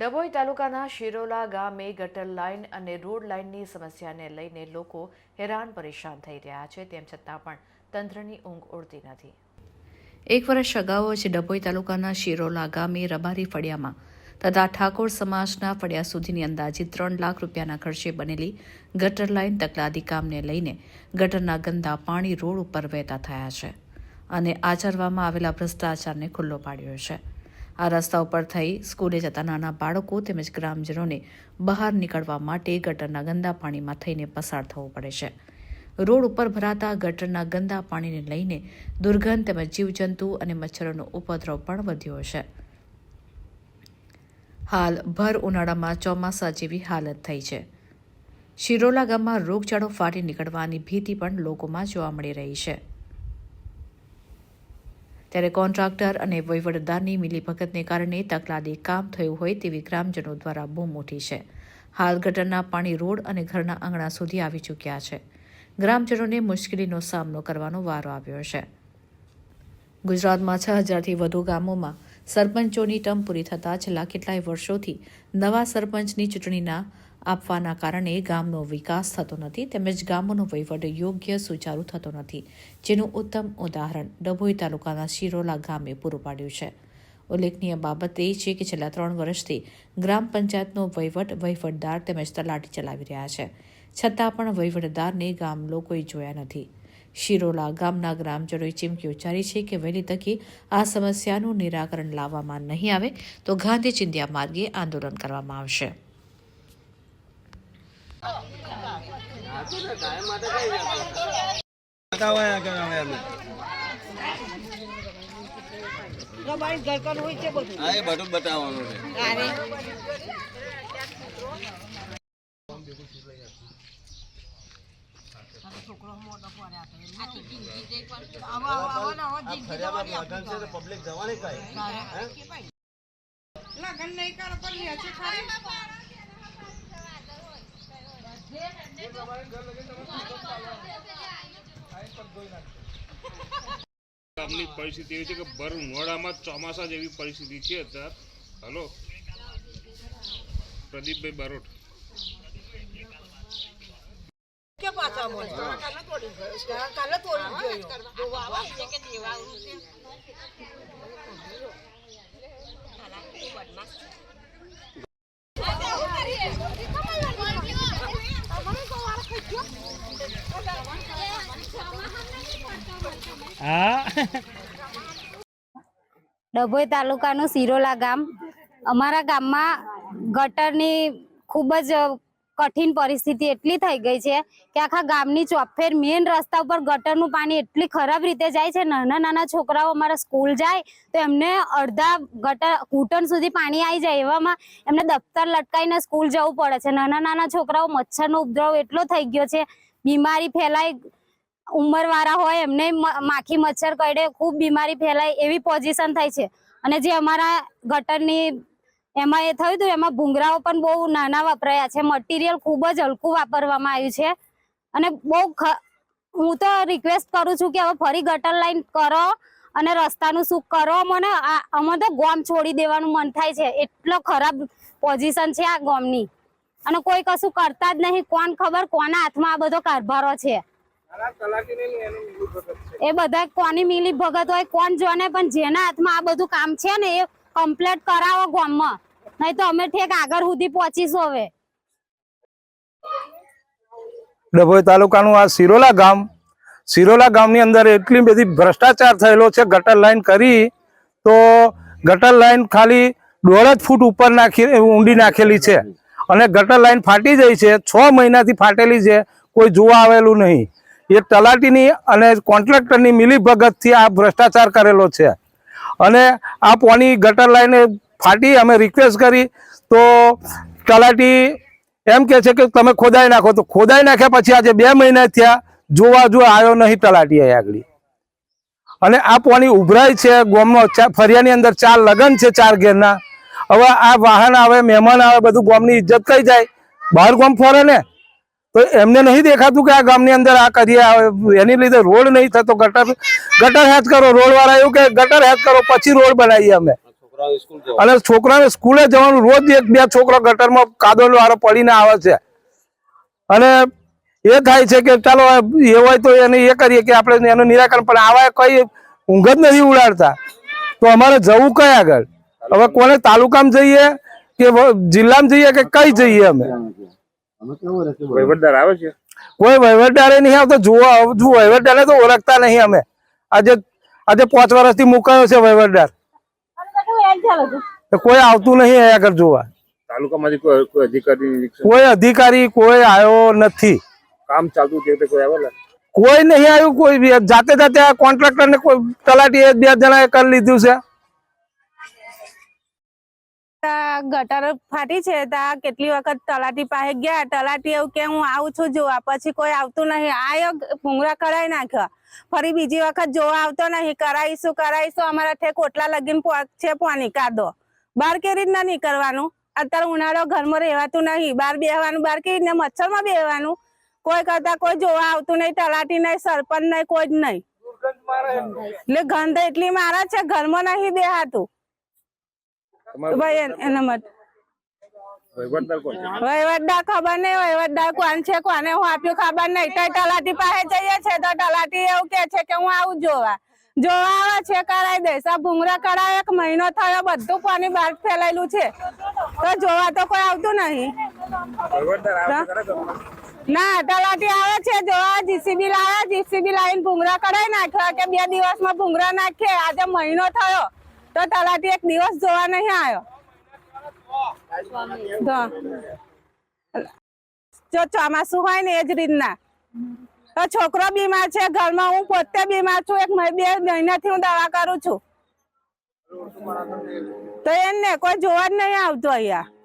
ડભોઈ તાલુકાના શિરોલા ગામે ગટર લાઇન અને રોડ લાઇનની સમસ્યાને લઈને લોકો હેરાન પરેશાન થઈ રહ્યા છે, તેમ છતાં પણ તંત્રની ઊંઘ ઉડતી નથી. એક વર્ષ અગાઉ જ ડભોઈ તાલુકાના શિરોલા ગામે રબારી ફળિયામાં તથા ઠાકોર સમાજના ફળિયા સુધીની અંદાજિત ત્રણ લાખ રૂપિયાના ખર્ચે બનેલી ગટર લાઇન તકલાદી કામને લઈને ગટરના ગંદા પાણી રોડ ઉપર વહેતા થયા છે અને આચરવામાં આવેલા ભ્રષ્ટાચારને ખુલ્લો પાડ્યો છે. આ રસ્તા ઉપર થઈ સ્કૂલે જતા નાના બાળકો તેમજ ગ્રામજનોને બહાર નીકળવા માટે ગટરના ગંદા પાણીમાં થઈને પસાર થવું પડે છે. રોડ ઉપર ભરાતા ગટરના ગંદા પાણીને લઈને દુર્ગંધ તેમજ જીવજંતુ અને મચ્છરોનો ઉપદ્રવ પણ વધ્યો છે. હાલ ભર ઉનાળામાં ચોમાસા જેવી હાલત થઈ છે. શિરોલા ગામમાં રોગચાળો ફાટી નીકળવાની ભીતિ પણ લોકોમાં જોવા મળી રહી છે. ત્યારે કોન્ટ્રાક્ટર અને વહીવટદારની મિલીભગતને કારણે તકલાદી કામ થયું હોય તેવી ગ્રામજનો દ્વારા બૂમ ઉઠી છે. હાલ ગટરના પાણી રોડ અને ઘરના આંગણા સુધી આવી ચૂક્યા છે. ગ્રામજનોને મુશ્કેલીનો સામનો કરવાનો વારો આવ્યો છે. ગુજરાતમાં છ હજારથી વધુ ગામોમાં સરપંચોની ટર્મ પૂરી થતાં છેલ્લા કેટલાય વર્ષોથી નવા સરપંચની ચૂંટણીના આપવાના કારણે ગામનો વિકાસ થતો નથી તેમજ ગામોનો વહીવટ યોગ્ય સુચારુ થતો નથી. જેનું ઉત્તમ ઉદાહરણ ડભોઈ તાલુકાના શિરોલા ગામે પૂરું પાડ્યું છે. ઉલ્લેખનીય બાબત એ છે કે છેલ્લા ત્રણ વર્ષથી ગ્રામ પંચાયતનો વહીવટ વહીવટદાર તેમજ તલાટી ચલાવી રહ્યા છે. છતાં પણ વહીવટદારને ગામ લોકોએ જોયા નથી. શિરોલા ગામના ગ્રામજનોએ ચીમકી ઉચ્ચારી છે કે વહેલી તકે આ સમસ્યાનું નિરાકરણ લાવવામાં નહીં આવે તો ગાંધી ચિંધ્યા માર્ગે આંદોલન કરવામાં આવશે બતાવવા કે હવે અમે રબારી ધડકન હોય છે બધું હા એ બધું બતાવવાનું છે પબ્લિક જવાની કઈ લગન નહીં કરો ગામની પરિસ્થિતિ એવી છે કે ભર ઉનાળામાં ચોમાસા જેવી પરિસ્થિતિ છે અત્યારે. હલો? પ્રદીપભાઈ બારોટ. કે જોયો ડભોઈ તાલુકાનું સિરોલા ગામ. અમારા ગામમાં ગટરની ખૂબ જ કઠિન પરિસ્થિતિ એટલી થઈ ગઈ છે કે આખા ગામની ચોફેર મેઇન રસ્તા ઉપર ગટરનું પાણી એટલી ખરાબ રીતે જાય છે. નાના નાના છોકરાઓ અમારા સ્કૂલ જાય તો એમને અડધા ગટર ઘૂંટણ સુધી પાણી આવી જાય એવામાં એમને દફતર લટકાઈને સ્કૂલ જવું પડે છે. નાના નાના છોકરાઓ મચ્છરનો ઉપદ્રવ એટલો થઈ ગયો છે. બીમારી ફેલાય ઉંમરવાળા હોય એમને માખી, મચ્છર કરડે ખૂબ બીમારી ફેલાય એવી પોઝિશન થઈ છે. અને જે અમારા ગટરની એમાં એ થયું હતું, એમાં ભૂંગરાઓ પણ બહુ નાના વપરાયા છે. મટીરિયલ ખૂબ જ હલકું વાપરવામાં આવ્યું છે. અને બહુ હું તો રિક્વેસ્ટ કરું છું કે હવે ફરી ગટર લાઈન કરો અને રસ્તાનું શું કરો. મને અમે તો ગોમ છોડી દેવાનું મન થાય છે. એટલો ખરાબ પોઝિશન છે આ ગોમની. અને કોઈ કશું કરતા જ નહીં. કોણ ખબર કોના હાથમાં આ બધો કારભારો છે. એ બધા કોની મિલી ભગત હોય કોણ જોને પણ જેના હાથમાં આ બધું કામ છે ને એ કમ્પ્લીટ કરાવો ગામમાં. નહીં તો અમે ઠેક આગળ સુધી પહોંચીશું હવે. ડભોઈ તાલુકાનું આ સિરોલા ગામ સિરોલા ગામની અંદર એટલી બધી ભ્રષ્ટાચાર થયેલો છે ગટર લાઈન કરી તો ગટર લાઈન ખાલી દોઢ જ ફૂટ ઉપર નાખી ઊંડી નાખેલી છે. અને ગટર લાઈન ફાટી જાય છે છ મહિનાથી ફાટેલી છે કોઈ જોવા આવેલું નહીં. એ તલાટીની અને કોન્ટ્રાક્ટરની મિલીભગતથી આ ભ્રષ્ટાચાર કરેલો છે. અને આ પોની ગટર લાઈને ફાટી અમે રિક્વેસ્ટ કરી, તો તલાટી એમ કે છે કે તમે ખોદાઈ નાખો. તો ખોદાઈ નાખ્યા પછી આજે બે મહિના થયા, જોવા જો આવ્યો નહીં તલાટી અહીં આગળ. અને આ પોણી ઉભરાય છે ગોમનો ફરિયાની અંદર ચાર લગન છે ચાર ઘેરના. હવે આ વાહન આવે, મહેમાન આવે, બધું ગોમની ઇજ્જત કઈ જાય? બહાર ગોમ ફરે ને? તો એમને નહીં દેખાતું કે આ ગામની અંદર આ કરીએ એની લીધે રોડ નહીં થતો. ગટર ગટર હેચ કરો રોડ વાળા એવું કે ગટર હેચ કરો પછી રોડ બનાવીએ અમે. અને છોકરાને સ્કૂલે જવાનું રોજ એક બે છોકરા ગટરમાં કાદોલ વાળો પડીને આવે છે. અને એ થાય છે કે ચાલો એ હોય તો એને એ કરીએ કે આપણે એનું નિરાકરણ પણ આવા કઈ ઊંઘ જ નથી ઉડાડતા. તો અમારે જવું કઈ આગળ? હવે કોને તાલુકામાં જઈએ કે જિલ્લામાં જઈએ કે કઈ જઈએ અમે? વહીવટદાર આવે છે? કોઈ વહીવટદારે નહીં આવતો જુઓ જુઓ વહીવટદારને તો ઓળખતા નહીં અમે. આજે આજે પાંચ વર્ષથી મુકાયો છે વહીવટદાર. કોઈ આવતું નહીં અહીંયા આગળ જોવા. તાલુકામાંથી કોઈ કોઈ અધિકારી કોઈ અધિકારી કોઈ આવ્યો નથી. કામ ચાલતું તે કોઈ આવેલા કોઈ નહીં આવ્યું કોઈ જાતે જાતે આ કોન્ટ્રાક્ટર ને કોઈ તલાટી બે જણાએ કરી લીધું છે. ગટર ફાટી છે ત્યાં કેટલી વખત તલાટી પાસે ગયા તલાટી એવું કે હું આવું છું જોવા. પછી કોઈ આવતું નહીં. આયો ભૂંગળા કરાવી નાખ્યા. ફરી બીજી વખત જોવા આવતો નહીં. કરાવીશું કરાવીશું અમારા ઠેક ઓટલા લગીન છે પાણી કાદો. બહાર કેવી રીતના કરવાનું અત્યારે ઉનાળો ઘરમાં રહેવાતું નહીં. બહાર બેહવાનું બહાર કેવી રીતના મચ્છરમાં બેહવાનું? કોઈ કરતા કોઈ જોવા આવતું નહીં. તલાટી નહીં સરપંચ નહીં કોઈ જ નહીં. એટલે ગંધ એટલી મારા છે ઘરમાં નહીં બેહાતું. ભાઈ એના માટે વહીવટદાર કોણ છે? વહીવટદાર ખબર નહીં વહીવટદાર કોણ છે કોને હું આપ્યું ખબર નહીં. તો તલાટી પાસે જઈએ છે તો તલાટી એવું કે છે કે હું આવું જોવા. જોવા આવે છે કરાવી દઈશ. આ ભૂંગળા કરાવે એક મહિનો થયો બધું પાણી બહાર ફેલાયેલું છે. તો જોવા તો કોઈ આવતું નહીં? ના તલાટી આવે છે જોવા. જીસીબી લાવ્યા જીસીબી લાવીને ભૂંગરા કરાવી નાખ્યો કે બે દિવસમાં ભૂંગરા નાખીએ. આજે મહિનો થયો. તો તલાટી એક દિવસ જોવા નહીં આવ્યો જો ચોમાસું હોય ને એ જ રીતના. તો છોકરો બીમાર છે, ઘરમાં હું પોતે બીમાર છું, એક બે મહિનાથી હું દવા કરું છું. તો એને કોઈ જોવા જ નહીં આવતો અહીંયા.